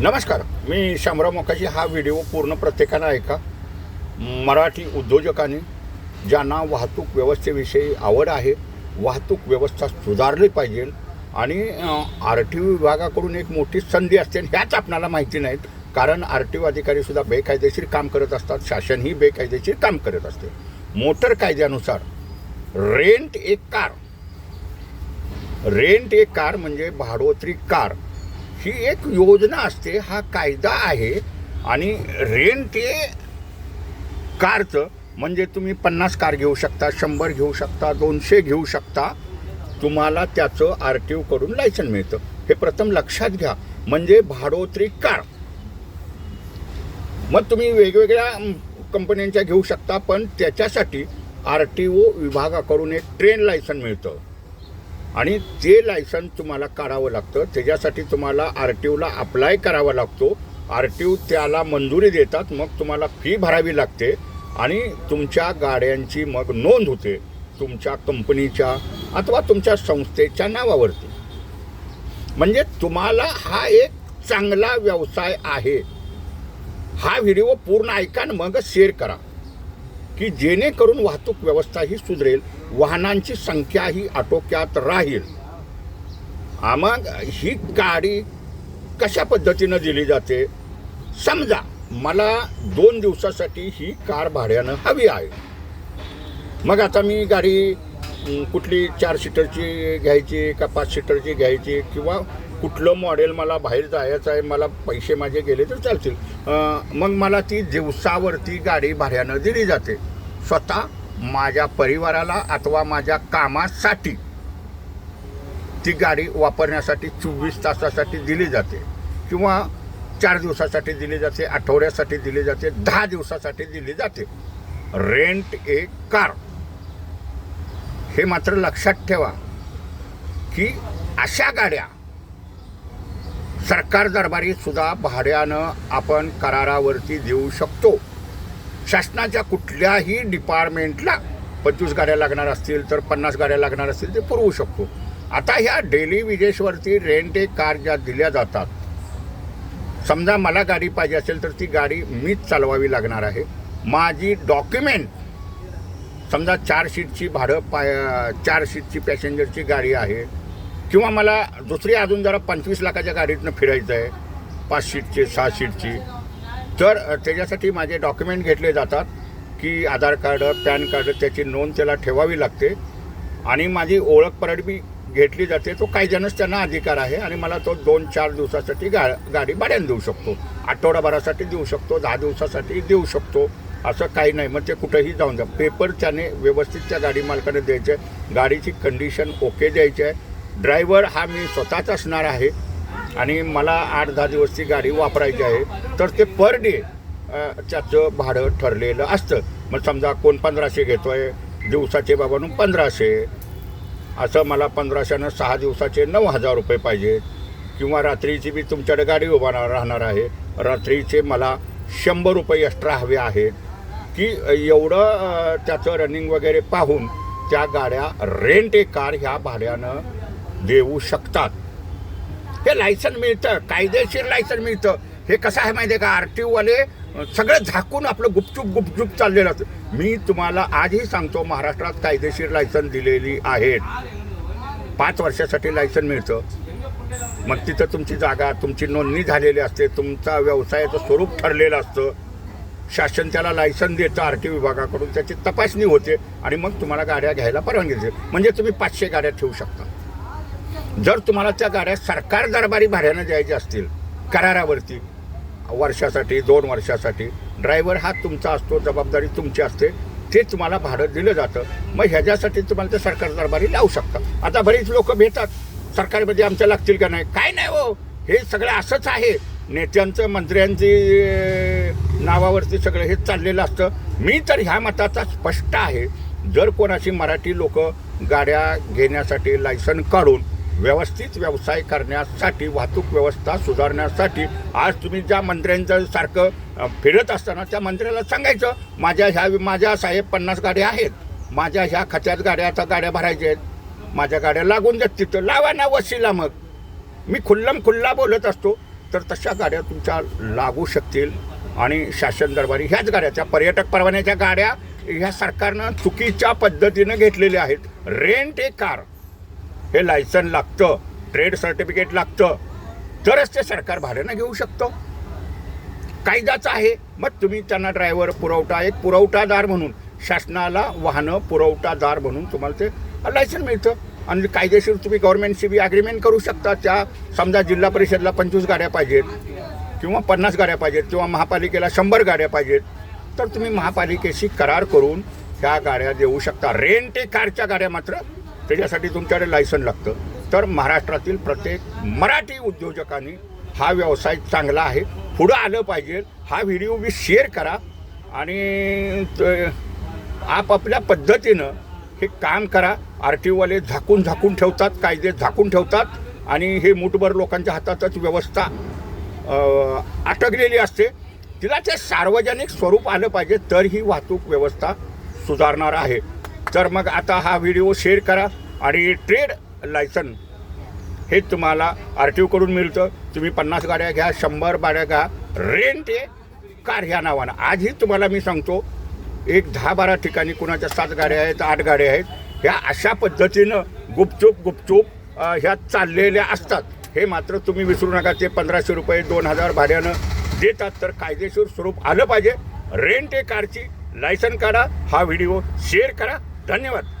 नमस्कार मी शामराव मोकाजी. हा व्हिडिओ पूर्ण प्रत्येकानं ऐका. मराठी उद्योजकांनी ज्यांना वाहतूक व्यवस्थेविषयी आवड आहे वाहतूक व्यवस्था सुधारली पाहिजे आणि आर टी ओ विभागाकडून एक मोठी संधी असते आणि ह्याच आपणाला माहिती नाहीत. कारण आर टी ओ अधिकारीसुद्धा बेकायदेशीर काम करत असतात. शासनही बेकायदेशीर काम करत असते. मोटर कायद्यानुसार रेंट एक कार रेंट एक कार म्हणजे भाडोत्री कार ही एक योजना असते हा कायदा आहे. आणि रेंट हे कारचं म्हणजे तुम्ही पन्नास कार घेऊ शकता शंभर घेऊ शकता दोनशे घेऊ शकता तुम्हाला त्याचं आर टी ओकडून लायसन मिळतं. हे प्रथम लक्षात घ्या. म्हणजे भाडोत्री कार. मग तुम्ही वेगवेगळ्या कंपन्यांच्या घेऊ शकता पण त्याच्यासाठी आर टी ओ विभागाकडून एक ट्रेन लायसन मिळतं. आणि ते लायसन तुम्हाला काढावं लागतं त्याच्यासाठी तुम्हाला आर टी ओला अप्लाय करावा लागतो. आर टी ओ त्याला मंजुरी देतात मग तुम्हाला फी भरावी लागते आणि तुमच्या गाड्यांची मग नोंद होते तुमच्या कंपनीच्या अथवा तुमच्या संस्थेच्या नावावरती. म्हणजे तुम्हाला हा एक चांगला व्यवसाय आहे. हा व्हिडिओ पूर्ण ऐका मग शेअर करा. की जेणेकरून वाहतूक व्यवस्था ही सुधरेल. वाहनांची संख्या ही आटोक्यात राहील. मग ही गाडी कशा पद्धतीनं दिली जाते? समजा मला दोन दिवसासाठी ही कार भाड्यानं हवी आहे. मग आता मी गाडी कुठली चार सीटरची घ्यायची का पाच सीटरची घ्यायची किंवा कुठलं मॉडेल मला बाहेर जायचं आहे मला पैसे माझे गेले तर चालतील. मग मला ती दिवसावरती गाडी भाड्यानं दिली जाते. स्वतः माझ्या परिवाराला अथवा माझ्या कामासाठी ती गाडी वापरण्यासाठी चोवीस तासासाठी दिली जाते. किंवा चार दिवसासाठी दिली जाते आठवड्यासाठी दिली जाते दहा दिवसासाठी दिली जाते. Rent a car. हे मात्र लक्षात ठेवा की अशा गाड्या सरकार दरबारी सुद्धा भाड्यानं आपण करारावरती देऊ शकतो. शासनाच्या कुठल्याही डिपार्टमेंटला पंचवीस गाड्या लागणार असतील तर पन्नास गाड्या लागणार असतील ते पुरवू शकतो. आता ह्या डेली विजेसवरती रेंट ए कार ज्या दिल्या जातात समजा मला गाडी पाहिजे असेल तर ती गाडी मीच चालवावी लागणार आहे. माझी डॉक्युमेंट समजा चार सीटची भाडं पाय चार सीटची पॅसेंजरची गाडी आहे किंवा मला दुसरी अजून जरा पंचवीस लाखाच्या गाडीतनं फिरायचं आहे पाच सीटची सहा सीटची तर त्याच्यासाठी माझे डॉक्युमेंट घेतले जातात की आधार कार्ड पॅन कार्ड त्याची नोंद त्याला ठेवावी लागते. आणि माझी ओळख परडबी घेतली जाते. तो कायद्यानंच त्यांना अधिकार आहे आणि मला तो दोन चार दिवसासाठी गा गाडी भाड्याने देऊ शकतो. आठवडाभरासाठी देऊ शकतो दहा दिवसासाठी देऊ शकतो. असं काही नाही. मग ते कुठंही जाऊन जा. पेपर त्याने व्यवस्थित त्या गाडी मालकाने द्यायचे. आहे गाडीची कंडिशन ओके द्यायची आहे. ड्रायव्हर हा मी स्वतःच असणार आहे. आणि मला आठ दहा दिवस ती गाडी वापरायची आहे तर ते पर डे त्याचं भाडं ठरलेलं असतं. मग समजा कोण पंधराशे घेतो आहे दिवसाचे बाबांनो पंधराशे. असं मला पंधराशेनं सहा दिवसाचे नऊ हजार रुपये पाहिजे. किंवा रात्रीची मी तुमच्याकडे गाडी उभा राहणार आहे. रात्रीचे मला शंभर रुपये एक्स्ट्रा हवे आहेत. की एवढं त्याचं रनिंग वगैरे पाहून त्या गाड्या रेंट ए कार ह्या भाड्यानं देऊ शकतात. हे लायसन मिळतं कायदेशीर लायसन मिळतं. हे कसं आहे माहिती आहे का? आर टी ओवाले सगळं झाकून आपलं गुपचूप गुपचूप चाललेलं असतं. मी तुम्हाला आजही सांगतो महाराष्ट्रात कायदेशीर लायसन दिलेली आहेत. पाच वर्षासाठी लायसन मिळतं. मग तिथं तुमची जागा तुमची नोंदणी झालेली असते तुमचा व्यवसायाचं स्वरूप ठरलेलं असतं. शासन त्याला लायसन देतं आर टी विभागाकडून त्याची तपासणी होते आणि मग तुम्हाला गाड्या घ्यायला परवानगी देते. म्हणजे तुम्ही पाचशे गाड्या ठेवू शकता. जर तुम्हाला त्या गाड्या सरकार दरबारी भाड्यानं द्यायच्या असतील करारावरती वर्षासाठी दोन वर्षासाठी ड्रायव्हर हा तुमचा असतो जबाबदारी तुमची असते ते तुम्हाला भाडं दिलं जातं. मग ह्याच्यासाठी तुम्हाला ते सरकार दरबारी लावू शकता. आता बरीच लोक भेटतात सरकारमध्ये आमच्या लागतील का नाही? काय नाही हो. हे सगळं असंच आहे. नेत्यांचं मंत्र्यांची नावावरती सगळं हे चाललेलं असतं. मी तर ह्या मताचा स्पष्ट आहे. जर कोणाची मराठी लोक गाड्या घेण्यासाठी लायसन काढून व्यवस्थित व्यवसाय करण्यासाठी वाहतूक व्यवस्था सुधारण्यासाठी आज तुम्ही ज्या मंत्र्यांचं सारखं फिरत असताना त्या मंत्र्याला सांगायचं माझ्या ह्या माझ्या साहेब पन्नास गाड्या आहेत. माझ्या ह्या खात्यात गाड्या आता गाड्या भरायच्या आहेत. माझ्या गाड्या लागून जात तिथं. लावा ना वशीला मग. मी खुल्लम खुल्ला बोलत असतो तर तशा गाड्या तुमच्या लागू शकतील. आणि शासन दरबारी ह्याच गाड्या त्या पर्यटक परवान्याच्या गाड्या ह्या सरकारनं चुकीच्या पद्धतीनं घेतलेल्या आहेत. रेंट ए कार हे लायसन लागतं ट्रेड सर्टिफिकेट लागतं. तरच ते सरकार भाड्यानं घेऊ शकतं. कायदाच आहे. मग तुम्ही त्यांना ड्रायव्हर पुरवठा एक पुरवठादार म्हणून शासनाला वाहनं पुरवठादार म्हणून तुम्हाला ते लायसन मिळतं. आणि कायदेशीर तुम्ही गव्हर्नमेंटशी बी ॲग्रीमेंट करू शकता. त्या समजा जिल्हा परिषदला पंचवीस गाड्या पाहिजेत किंवा पन्नास गाड्या पाहिजेत किंवा महापालिकेला शंभर गाड्या पाहिजेत तर तुम्ही महापालिकेशी करार करून ह्या गाड्या देऊ शकता. रेंट ए कारच्या गाड्या मात्र त्याच्यासाठी तुमच्याकडे लायसन लागतं. तर महाराष्ट्रातील प्रत्येक मराठी उद्योजकांनी हा व्यवसाय चांगला आहे. पुढं आलं पाहिजे. हा व्हिडिओ बी शेअर करा. आणि आपापल्या पद्धतीनं हे काम करा. आर टी ओवाले झाकून झाकून ठेवतात कायदे झाकून ठेवतात. आणि हे मुठभर लोकांच्या हातातच व्यवस्था अटकलेली असते. तिला ते सार्वजनिक स्वरूप आलं पाहिजे तर ही वाहतूक व्यवस्था सुधारणार आहे. तर मग आता हा व्हिडिओ शेअर करा आणि ट्रेड लायसन हे तुम्हाला आर टी ओकडून मिळतं. तुम्ही पन्नास गाड्या घ्या शंभर गाड्या घ्या. रेंट आहे कार ह्या नावानं. आजही तुम्हाला मी सांगतो एक दहा बारा ठिकाणी कुणाच्या सात गाड्या आहेत आठ गाड्या आहेत ह्या अशा पद्धतीनं गुपचूप गुपचूप ह्या चाललेल्या असतात. हे मात्र तुम्ही विसरू नका ते पंधराशे रुपये दोन हजार भाड्यानं देतात. तर कायदेशीर स्वरूप आलं पाहिजे. रेंट ए कारची लायसन काढा हा व्हिडिओ शेअर करा. धन्यवाद.